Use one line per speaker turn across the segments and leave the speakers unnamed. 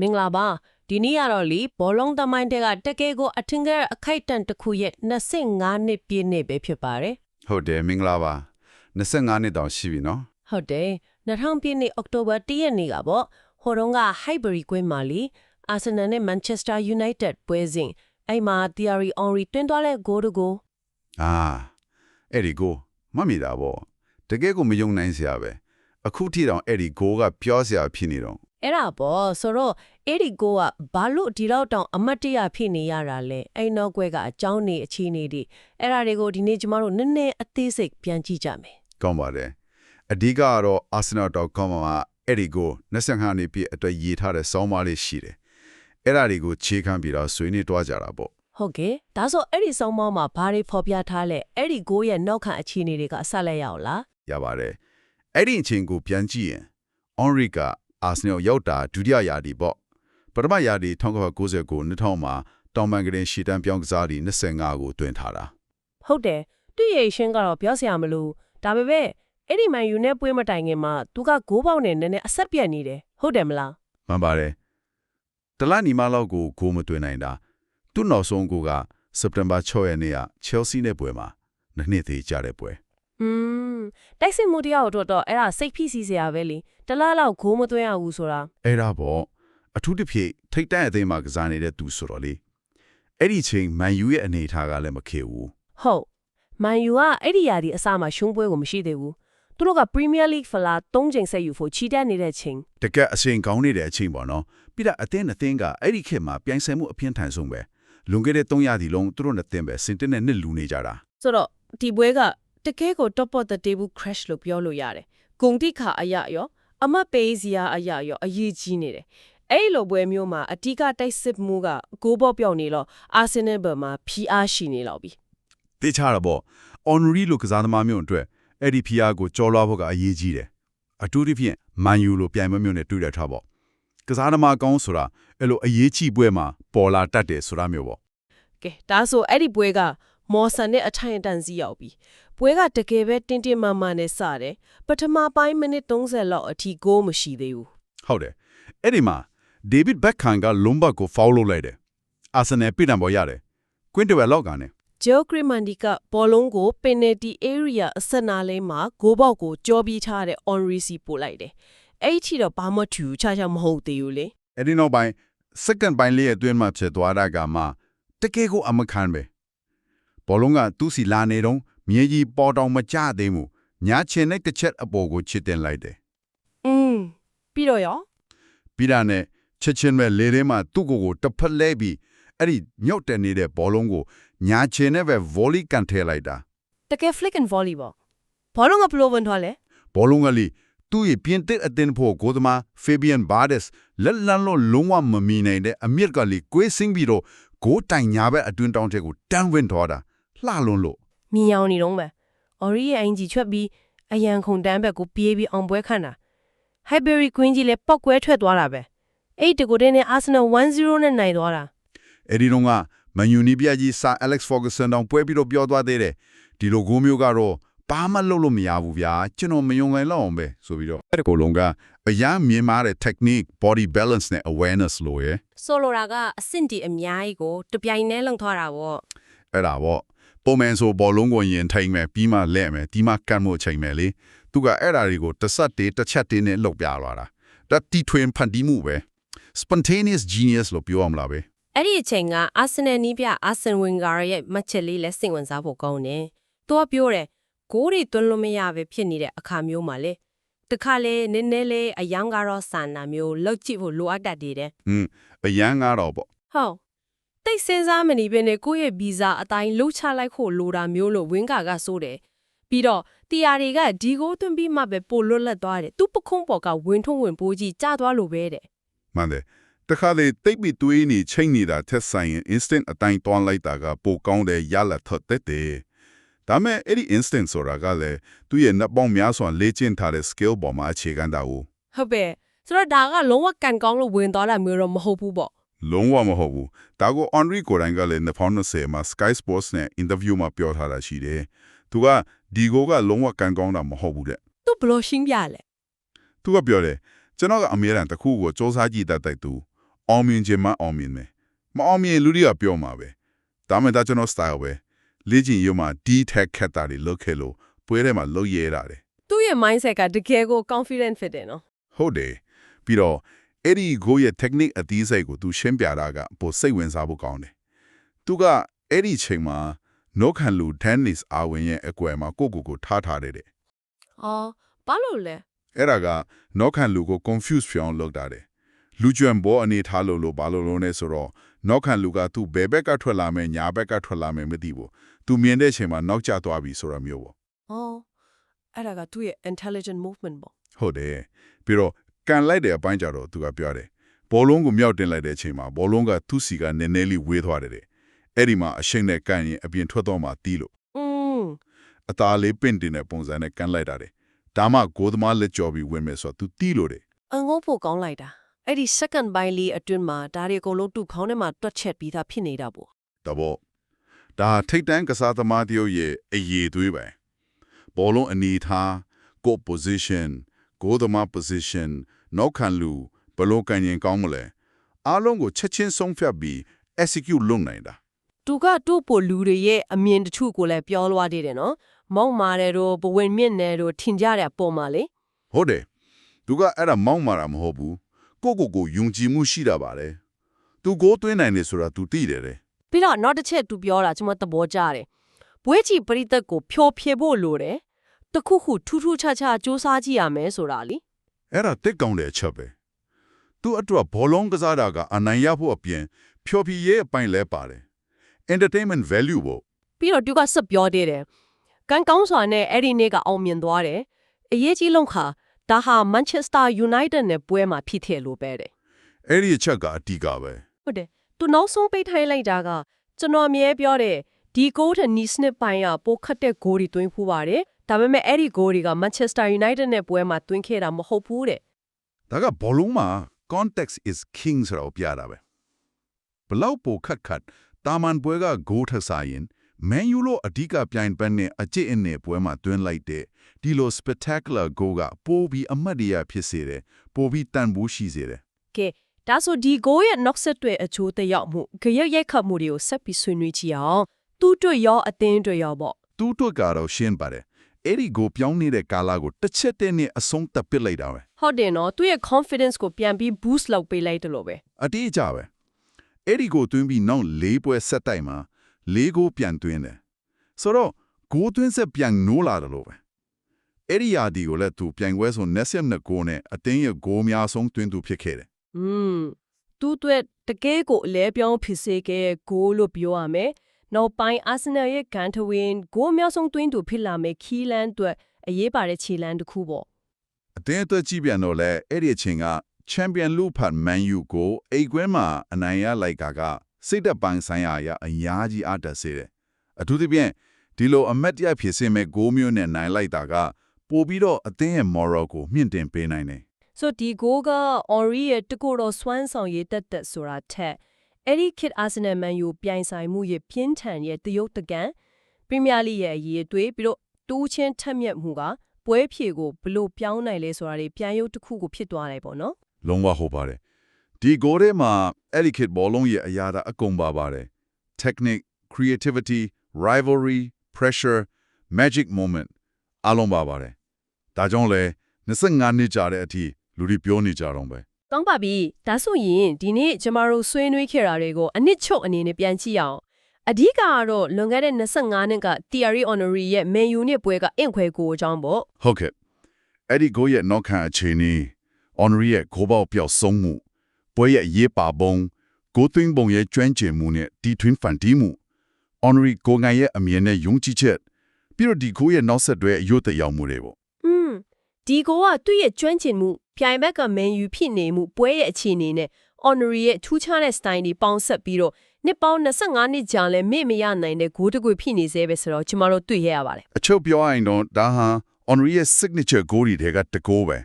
မင်္ဂလာပါဒီနေ့ကတော့လीဘောလုံးသမိုင်းတဲ့ကတကယ်ကိုအထင်ကရအခိုက်အတန့်တစ်ခုရဲ့25နှစ်ပြည့်နေ့ပဲဖြစ်ပါတယ်
ဟုတ်တယ်မင်္ဂလာပါ25နှစ်တောင်ရှိပြီနော်
ဟုတ်တယ်2000ပြည့်နှစ်အောက်တိုဘာ1ရက်နေ့ကပေါ့ဟိုတုန်းက Highbury ကွင်းမှာလीအာဆင်နယ်နဲ့ Manchester United ပွဲစဉ်အဲ့မှာ Thierry Henry တွင်းသွားတဲ့ဂိုးတကို
အာအဲ့ဒီကိုမတ်မိတာပေါ့တကယ်ကိုမယုံနိုင်စရာပဲအခုထိတောင်အဲ့ဒီကိုကပြောစရာဖြစ်နေတော့
အဲ့ဒါပေါ့ဆိုတော့အဲ့ဒီကိုကဘာလို့ဒီတော့တောင်အမတ်တရဖြစ်နေရတာလဲအဲ့နောက်ကွဲကအကြောင်းနေအခြေအနေတွေအဲ့ဒါတွေကိုဒီနေ့ကျမတို့နည်းနည်းအသေးစိတ်ပြန်ကြည့်ကြမယ်
ကောင်းပါတယ်အဓိကကတော့ arsenal.com မှာအဲ့ဒီကို25နှစ်ပြည့်အတွက်ရေးထားတဲ့စောင်းမလေးရှိတယ်အဲ့ဒါတွေကိုခြေခံပြီးတော့ဆွေးနွေးတွားကြတာပေါ့
ဟုတ်ကဲ့ဒါဆိုအဲ့ဒီစောင်းမောင်းမှာဘာတွေဖော်ပြထားလဲအဲ့ဒီကိုရဲ့နောက်ခံအခြေအနေတွေကအဆက်လက်ရအောင်လား
ရပါတယ်အဲ့ဒီအချိန်ကိုပြန်ကြည့်ရင် Henry က Arsenal ရောက်တာဒုတိယရာသီပေါ့ပထမရာသီ1999 2000မှာတောင်ပန်ကရင်ရှီတန်ပြောင်းကစားဒီ25ကိုတွင်ထားတာ
ဟုတ်တယ်သူ့ရဲ့ရှင်းကတော့ပြောစရာမလိုဒါပေမဲ့အဲ့ဒီမန်ယူနဲ့ပွဲမတိုင်ခင်မှာသူကဂိုးပေါက်နဲ့နည်းနည်းအဆက်ပြတ်နေတယ်ဟုတ်တယ်မလား
မှန်ပါတယ်တလနီမလောက်ကိုဂိုးမတွင်နိုင်တာသူ့နောက်ဆုံးကိုကစက်တင်ဘာ6ရက်နေ့က Chelsea နဲ့ပွဲမှာနှစ်နှစ်သေးကြတဲ့ပွဲ
อืมတိုက်စစ်မှုတရားတို့တော့အဲ့ဒါစိတ်ဖိစီးစရာပဲလေတလားလောက်ဂိုးမသွင်းရဘူးဆိုတာ
အဲ့ဒါပေါ့အထူးတစ်ဖြည့်ထိတ်တန့်အသိမ်းမှာကစားနေတဲ့သူဆိုတော့လေအဲ့ဒီချိန်မန်ယူရဲ့အနေအထားကလည်းမခေဘူး
ဟုတ်မန်ယူကအဲ့ဒီຢာဒီအစမှာရှုံးပွဲကိုမရှိသေးဘူးသူတို့က Premier League ဖလာ၃ချိန်ဆက်ယူဖို့ချီတက်နေတဲ့ချိန်
တကက်အချိန်ကောင်းနေတဲ့အချိန်ပေါ့နော်ပြီးတော့အသင်းအသင်းကအဲ့ဒီခေတ်မှာပြိုင်ဆိုင်မှုအပြင်းထန်ဆုံးပဲလွန်ခဲ့တဲ့3ရာသီလုံးသူတို့နှစ်သင်းပဲစင်တင်နဲ့နှစ်လူနေကြတာ
ဆိုတော့ဒီပွဲက တကယ်ကို top of the table crash လို့ပြောလို့ရတယ်ဂုံတိခါအရရောအမတ်ပေးစရာအရရောအရေးကြီးနေတယ်အဲ့လိုပွဲမျိုးမှာအတီးကတိုက်စစ်မှုကဂိုးပေါက်ပြောက်နေလို့အာဆင်နယ်ဘက်မှာ PR ရှိနေလောက်ပြီ
တေချာတော့ပေါ့ Henry လို့ကစားသမားမျိုးအတွက်အဲ့ဒီဖီယာကိုကြော်လွှားဖို့ကအရေးကြီးတယ်အထူးသဖြင့်မန်ယူလိုပြိုင်ပွဲမျိုးနဲ့တွေ့ရထားပေါ့ကစားသမားကောင်းဆိုတာအဲ့လိုအရေးကြီးပွဲမှာပေါ်လာတတ်တယ်ဆိုတာမျိုးပေါ့
ကဲဒါဆိုအဲ့ဒီပွဲကမော်ဆန်နဲ့အထိုင်အတန်စီရောက်ပြီ ပွဲကတကယ်ပဲတင်းတင်းမာမာနဲ့စတယ်ပထမပိုင်းမိနစ်30လောက်အထိဂိုးမရှိသေးဘူး
ဟုတ်တယ်အဲ့ဒီမှာ David Beckham ကလုံဘတ်ကို foul လုပ်လိုက်တယ်အာဆင်နယ်ပြည်တံပေါ်ရတယ်ကွင်းတဝက်လောက်ကနေ
ဂျိုကရီမန်ဒီကဘောလုံးကို penalty area အစနာလေးမှာဂိုးပေါက်ကိုကြောပြီးထားတဲ့ Henry စီပို့လိုက်တယ်အဲ့ဒီထိတော့ဘာမှထူခြားခြားမဟုတ်သေးဘူးလေ
အဲ့ဒီနောက်ပိုင်း second ပိုင်းလေးအတွင်းမှာဖြစ်သွားတာကမှတကယ်ကိုအမခံပဲဘောလုံးကသူ့စီလာနေတော့ မြေကြီးပေါ်တောင်မကျသေးဘူးညာချင်တဲ့တစ်ချက်အပေါ်ကိုချစ်တင်လိုက်တယ်
อืมပြီးတော့ရော
ပြီးတာနဲ့ချက်ချင်းပဲလေထဲမှာသူ့ကိုယ်ကိုတစ်ဖက်လဲပြီးအဲ့ဒီညော့တက်နေတဲ့ဘောလုံးကိုညာချင်နဲ့ပဲ volley ကန်ထဲလိုက်တာ
တကယ် flick and volley ပေါ့ဘောလုံးကဘယ်လိုဝင်သွားလဲ
ဘောလုံးကလေသူ့ရဲ့ပြင်သစ်အသင်းဖို့ကိုသမား Fabian Bardes လက်လန်းလို့လုံးဝမမီနိုင်တဲ့အမြင့်ကလေကွေးစင်းပြီးတော့ဂိုးတိုင်ညာဘက်အတွင်းတောင်းချက်ကိုတန်းဝင်ထော်တာလှလွန်းလို့
မြင်အောင်နေတော့မယ်။ Ori ရဲ့အင်ဂျီချွတ်ပြီးအရန်ခုန်တန်းဘက်ကိုပြေးပြီးအောင်ပွဲခံတာ။ Highbury Queen ကြီးလည်းပောက်ကွဲထွက်သွားတာပဲ။အဲ့ဒီတကူတဲ့နဲ့ Arsenal 1-0နဲ့နိုင်သွားတာ
အဲ့ဒီတော့ကမန်ယူနီပြကြီးစာ Alex Ferguson တောင်ပွဲပြီးတော့ပြောသွားသေးတယ်ဒီလိုဂိုးမျိုးကတော့ဘာမှလုပ်လို့မရဘူးဗျာကျွန်တော်မယုံနိုင်လောက်အောင်ပဲဆိုပြီးတော့အဲ့ဒီကိုလုံးကအရန်မြင်မာတဲ့ technique body balance နဲ့ awareness လို့ရယ်။
Solo ရာကအဆင့်တီအများကြီးကိုတပြိုင်တည်းလုံသွားတာပေါ့
အဲ့ဒါပေါ့ ပုံမှန်ဆိုဘောလုံးကိုရင်ထိန်မယ်ပြီးမှလဲ့မယ်ဒီမှကတ်မှုချိန်မယ်လေသူကအဲ့ဒါတွေကိုတစ်ဆက်တည်းတစ်ချက်တည်းနဲ့လှုပ်ပြလာတာဒါတီထွင်ဖန်တီးမှုပဲ spontaneous genius လို့ပြောရမလားပဲ။
အဲ့ဒီအချိန်က Arsenal နီးပြ Arsene Wenger ရဲ့မှတ်ချက်လေးလည်းစိတ်ဝင်စားဖို့ကောင်းတယ်။သူကပြောတယ်ဂိုးတွေသွင်းလို့မရပဲဖြစ်နေတဲ့အခါမျိုးမှာလေတခါလေနည်းနည်းလေးအယောင်ကတော့ဆန်တာမျိုးလောက်ကြည့်ဖို့လိုအပ်တတ်တယ်တဲ့
ဟွန်းအရန်ကတော့ပေါ့
ဟုတ် တိတ်စဉ်းစားမနေဘဲနဲ့ကိုယ့်ရဲ့ဗီဇာအတိုင်းလှုပ်ချလိုက်ဖို့လိုတာမျိုးလို့ဝင်းကာကဆိုတယ်ပြီးတော့တီယာတွေကဒီကိုသွင်းပြီးမှပဲပိုလွတ်လပ်သွားတယ်သူပခုံးပေါ်ကဝင်းထုံးဝင်ပိုးကြီးကျသွားလို့ပဲတဲ့
မှန်တယ်တခါလေတိတ်ပြီးတွေးနေချိန်နေတာထက်ဆိုင်ရင် instant အတိုင်းတွန်းလိုက်တာကပိုကောင်းတယ်ရလာထက်တဲ့တယ်ဒါမဲ့အဲ့ဒီ instant ဆိုတာကလည်းသူ့ရဲ့နှစ်ပေါင်းများစွာလေ့ကျင့်ထားတဲ့ skill ပေါ်မှာအခြေခံတာကို
ဟုတ်ပဲဆိုတော့ဒါကလုံးဝကန်ကောင်းလို့ဝင်သွားတာမျိုးတော့မဟုတ်ဘူးပေါ့
လုံးဝမဟုတ်ဘူးဒါကို Henry ကိုယ်တိုင်ကလည်း2020မှာ Sky Sports နဲ့ interview မှာပြောထားတာရှိတယ်သူကဒီကိုကလုံးဝကန်ကောင်းတာမဟုတ်ဘူးတဲ့
သူဘယ်လို့ရှင်းပြလဲ
သူကပြောတယ်ကျွန်တော်ကအမြဲတမ်းတစ်ခုကိုစ조사ကြည့်တတ်တဲ့သူအောင်မြင်ခြင်းမအောင်မြင်မယ်မအောင်မြင်လူတွေကပြောမှာပဲဒါမှမဟုတ်ဒါကျွန်တော် style ပဲလေ့ကျင့်ရုံမှာ D tag ခက်တာတွေလုပ်ခဲ့လို့ပွဲထဲမှာလုပ်ရဲတာတယ်
သူ့ရဲ့ mindset ကတကယ်ကို confident ဖြစ်တယ်နော်
ဟုတ်တယ်ပြီးတော့ အဲ့ဒီကိုရဲ့ technique အသေးစိတ်ကိုသူရှင်းပြတာကပိုစိတ်ဝင်စားဖို့ကောင်းတယ်သူကအဲ့ဒီချိန်မှာနောခံလူ tennis အာဝင်ရဲ့အကွယ်မှာကိုကိုကိုထားထားတယ်တဲ့
အော်ဘာလို့လဲ
အဲ့ဒါကနောခံလူကို confuse ဖြစ်အောင်လုပ်တာတယ်လူကျွမ်းဘောအနေထားလို့လို့ဘာလို့လုံးလဲဆိုတော့နောခံလူကသူဘယ်ဘက်ကထွက်လာမယ်ညာဘက်ကထွက်လာမယ်မသိဘူးသူမြင်တဲ့အချိန်မှာနောက်ကျသွားပြီဆိုတာမျိုးပေါ့
အော်အဲ့ဒါကသူ့ရဲ့ intelligent movement ပေါ့
ဟုတ်တယ်ပြီးတော့ ကန်လိုက်တဲ့အပိုင်းကြတော့သူကပြောတယ်ဘောလုံးကိုမြောက်တင်လိုက်တဲ့အချိန်မှာဘောလုံးကသူ့စီကနည်းနည်းလေးဝေးသွားတယ်တဲ့အဲ့ဒီမှာအရှိန်နဲ့ကန်ရင်အပြင်ထွက်တော့မှတီးလို့
อืม
အသားလေးပင့်တင်တဲ့ပုံစံနဲ့ကန်လိုက်တာတဲ့ဒါမှကိုသမားလက်ကြော်ပြီးဝင်မယ်ဆိုတော့သူတီးလို့တယ်
အငုံဖို့ကောင်းလိုက်တာအဲ့ဒီ second by လေးအတွင်းမှာဒါတွေအကုန်လုံးသူ့ခေါင်းထဲမှာတွက်ချက်ပြီးသားဖြစ်နေတာပေါ့
တဘောဒါထိတ်တန်းကစားသမားတယောက်ရဲ့အရေးသွေးပဲဘောလုံးအနေထားကို position ကိုသမား position နောက်ခံလူဘယ်လို့ကန်ရင်ကောင်းမလဲအားလုံးကိုချက်ချင်းဆုံးဖြတ်ပြီး execute လုပ်နိုင်တာ
သူကသူ့ပိုလူတွေရဲ့အမြင်တစ်ခုကိုလည်းပြောလွှားသေးတယ်နော်မောက်မာတယ်တို့ဘဝင်မြင့်တယ်တို့ထင်ကြတဲ့အပေါ်မှာလေ
ဟုတ်တယ်သူကအဲ့ဒါမောင်းမာတာမဟုတ်ဘူးကိုကိုကိုယုံကြည်မှုရှိတာပါလေသူကိုသွင်းနိုင်တယ်ဆိုတာ तू သိတယ်တဲ့
ပြီးတော့နောက်တစ်ချက်သူပြောတာကျွန်မသဘောကျတယ်ဘွဲချီပရိသတ်ကိုဖျော်ဖြေဖို့လိုတယ် တခုခုထူးထူးခြားခြားစူးစမ်းကြည့်ရမယ်ဆိုတာလी
အဲ့ဒါတစ်ကောင်းတဲ့အချက်ပဲသူအတွက်ဘောလုံးကစားတာကအနိုင်ရဖို့အပြင်ဖြော်ဖြီရဲ့အပိုင်းလဲပါတယ် entertainment value ပေါ့
ပြီးတော့သူကဆက်ပြောသေးတယ်။ကန်ကောင်းစွာနဲ့အဲ့ဒီနေ့ကအောင်မြင်သွားတယ်။အရေးကြီးလုံးခါဒါဟာ Manchester United နဲ့ပွဲမှာဖြစ်တယ်လို့ပဲတဲ့
အဲ့ဒီအချက်ကအတီးကပဲ။
ဟုတ်တယ်။သူနောက်ဆုံးပိတ်ထိုင်းလိုက်တာကကျွန်တော်အမြဲပြောတယ်ဒီဂိုးထက်နီစနစ်ပိုင်းကပိုခတ်တဲ့ဂိုးတွေသွင်းဖူးပါတယ်။ ဒါပေမဲ့အဲ့ဒီဂိုးတွေက Manchester United နဲ့ပွဲမှာသွင်းခဲ့တာမဟုတ်ဘူးတဲ့
ဒါကဘောလုံးမှာ context is king ဆိုတော့ပြတာပဲဘလောက်ပိုခတ်ခတ်တာမန်ပွဲကဂိုးထဆိုင်ရင် Man U လို့အဓိကပြိုင်ပန်းနဲ့အကျစ်အနဲ့ပွဲမှာတွင်းလိုက်တဲ့ဒီလို spectacular goal ကပိုပြီးအမတ်တရဖြစ်စေတယ်ပိုပြီးတန်ဖိုးရှိစေတယ်။
ကဲဒါဆိုဒီဂိုးရဲ့နောက်ဆက်တွဲအချိုးသက်ရောက်မှုကြရက်ရိုက်ခတ်မှုတွေကိုဆက်ပြီးဆွေးနွေးကြည့်အောင်။သူ့အတွက်ရောအသင်းအတွက်ရောပေါ့
သူ့အတွက်ကတော့ရှင်းပါတယ် အဲ့ဒီကိုပြောင်းနေတဲ့ကာလာကိုတစ်ချက်တည်းနဲ့အဆုံးသတ်ပစ်လိုက်တာပဲ
ဟုတ်တယ်နော်သူ့ရဲ့ confidence ကိုပြန်ပြီး boost လုပ်ပေးလိုက်တယ်လို့ပဲ
အတိအကျပဲအဲ့ဒီကိုတွင်းပြီးနောက်၄ပွဲဆက်တိုက်မှာ၄ကိုပြန်တွင်းတယ်ဆိုတော့ဂိုးတွင်းဆက်ပြန်နိုးလာတယ်လို့ပဲအဲ့ဒီယာဒီကိုလည်းသူပြန်ခွဲဆို20နှစ်ကိုနဲ့အတင်းရဲ့ဂိုးများဆုံးတွင်းသူဖြစ်ခဲ့တယ်
อืมသူ့အတွက်တကယ်ကိုအလဲပြောင်းဖြစ်စေခဲ့ဂိုးလို့ပြောရမယ် နောက်ပိုင်း Arsenal ရဲ့ကန်ထဝင်းဂိုးအများဆုံးသွင်းသူဖြစ်လာမယ်ခီလန်အတွက်အရေးပါတဲ့ခြေလမ်းတစ်ခုပေါ့
အတင်းအတွက်ကြည့်ပြန်တော့လဲအဲ့ဒီအချိန်ကချန်ပီယံလူဖတ်မန်ယူကိုအိတ်ကွင်းမှာအနိုင်ရလိုက်တာကစိတ်သက်ပိုင်းဆိုင်ရာအရအများကြီးအားတက်စေတယ်အထူးသဖြင့်ဒီလိုအမတ်တရဖြစ်စင်မဲ့ဂိုးမျိုးနဲ့နိုင်လိုက်တာကပို့ပြီးတော့အသင်းရဲ့ moral ကိုမြင့်တင်ပေးနိုင်တယ်
ဆိုဒီဂိုးက Ori ရဲ့တကူတော်စွမ်းဆောင်ရည်တက်တက်ဆိုတာထက် အဲ့ဒီ kid Arsenal Man U ပြိုင်ဆိုင်မှုရဲ့ပြင်းထန်ရဲ့တရုတ်တကန်ပရီးမီးယားလိရဲ့အရေးအသွေးပြီးတော့တူးချင်းထက်မြက်မှုကပွဲဖြေကိုဘလို့ပြောင်းနိုင်လဲဆိုတာတွေပြန်ရုပ်တစ်ခုကိုဖြစ်သွားတယ်ပေါ့နော်
လုံးဝဟုတ်ပါတယ်ဒီဂိုးထဲမှာအဲ့ဒီခေတ်ဘောလုံးရဲ့အရာဒါအကုန်ပါပါတယ် technique creativity rivalry pressure magic moment အလုံးပါပါတယ်ဒါကြောင့်လဲ25နှစ်ကြာတဲ့အထိလူတွေပြောနေကြတော့ပဲ
ကောင်းပါပြီဒါဆိုရင်ဒီနေ့ကျမတို့ဆွေးနွေးခဲ့တာတွေကိုအနစ်ချုပ်အနေနဲ့ပြန်ကြည့်အောင်အဓိကကတော့လွန်ခဲ့တဲ့25နှစ်က Thierry Henry ရဲ့ Man U နဲ့ပွဲကအင့်ခွဲကိုအကြောင်းပေါ့
ဟုတ်ကဲ့အဲ့ဒီဂိုးရဲ့နောက်ခံအခြေအနေ Henry ရဲ့ဂိုးပေါက်ပြောက်ဆုံးမှုပွဲရဲ့ရေးပါပုံဂိုးသွင်းပုံရဲ့ကျွမ်းကျင်မှုနဲ့တီထွင်းဖန်တီးမှု Henry ကိုငိုင်ရဲ့အမြင်နဲ့ယုံကြည်ချက်ပြီးတော့ဒီဂိုးရဲ့နောက်ဆက်တွဲအယုတ်တရားမှုတွေပေါ့
อืม ဒီကိုကသူ့ရဲ့ကျွမ်းကျင်မှုပြိုင်ဘက်က Man U ဖြစ်နေမှုပွဲရဲ့အခြေအနေနဲ့ Honor ရဲ့ထူးခြားတဲ့ style တွေပေါင်းဆက်ပြီးတော့နှစ်ပေါင်း25နှစ်ကြာလဲမေ့မရနိုင်တဲ့ဂိုးတကွေဖြစ်နေသေးပဲဆိုတော့ကျမတို့တွေ့ရရပါတယ်
အချုပ်ပြောရရင်တော့ဒါဟာ Henry ရဲ့ signature goal တွေကတကောပဲ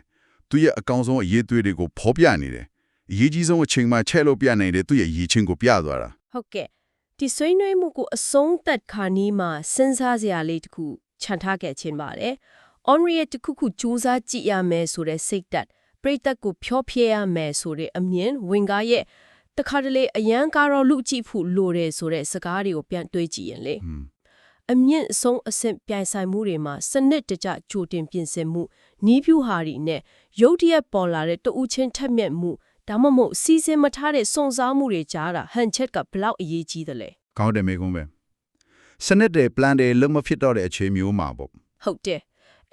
သူရဲ့အကောင်ဆုံးအရေးသွေးတွေကိုဖော်ပြနေတယ်အရေးကြီးဆုံးအချိန်မှာချဲ့လို့ပြနိုင်တယ်သူရဲ့ရည်ချင်းကိုပြသွားတာ
ဟုတ်ကဲ့ဒီဆွေးနွေးမှုကိုအဆုံးသတ်ခါနီးမှာစဉ်းစားစရာလေးတစ်ခုခြံထားခဲ့ခြင်းပါတယ်။ Henry ရဲ့တစ်ခုခုစူးစမ်းကြည့်ရမယ်ဆိုတဲ့စိတ်ဓာတ်ပရိသတ်ကိုဖျော့ဖျက်ရမယ်ဆိုတဲ့အမြင်ဝင်ကားရဲ့တခါတလေအရန်ကတော့လူကြည့်ဖို့လိုတယ်ဆိုတဲ့စကားတွေကိုပြန်တွေးကြည့်ရင်လေ
อืม
အမြင့်ဆုံးအဆင့်ပြိုင်ဆိုင်မှုတွေမှာစနစ်တကျကြိုတင်ပြင်ဆင်မှုနီးပြူဟာတွေနဲ့ရုတ်တရက်ပေါ်လာတဲ့တဦးချင်းထက်မြက်မှုဒါမှမဟုတ်စီစဉ်မထားတဲ့စုံစားမှုတွေကြားတာဟန်ချက်ကဘလောက်အရေးကြီးသလဲ
ကောင်းတယ်မေကုန်းပဲစနစ်တွေ plan တွေလုံးမဖြစ်တော့တဲ့အခြေမျိုးမှာပေါ့
ဟုတ်တယ်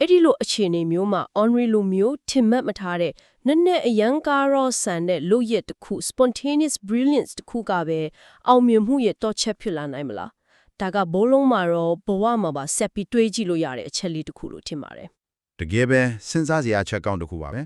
အဲ့ဒီလိုအခြေအနေမျိုးမှာ Henry လိုမျိုးထင်မှတ်မထားတဲ့နက်နက်အရန်ကားရောဆန်တဲ့လို့ရက်တစ်ခု spontaneous brilliance တစ်ခုကပဲအောင်မြင်မှုရဲ့တော့ချက်ဖြစ်လာနိုင်မလားဒါကဘိုးလုံးမှာတော့ဘဝမှာပါဆက်ပြီးတွေးကြည့်လို့ရတဲ့အချက်လေးတစ်ခုလို့ထင်ပါတယ်
တကယ်ပဲစဉ်းစားစရာအချက်ကောင်းတစ်ခုပါပဲ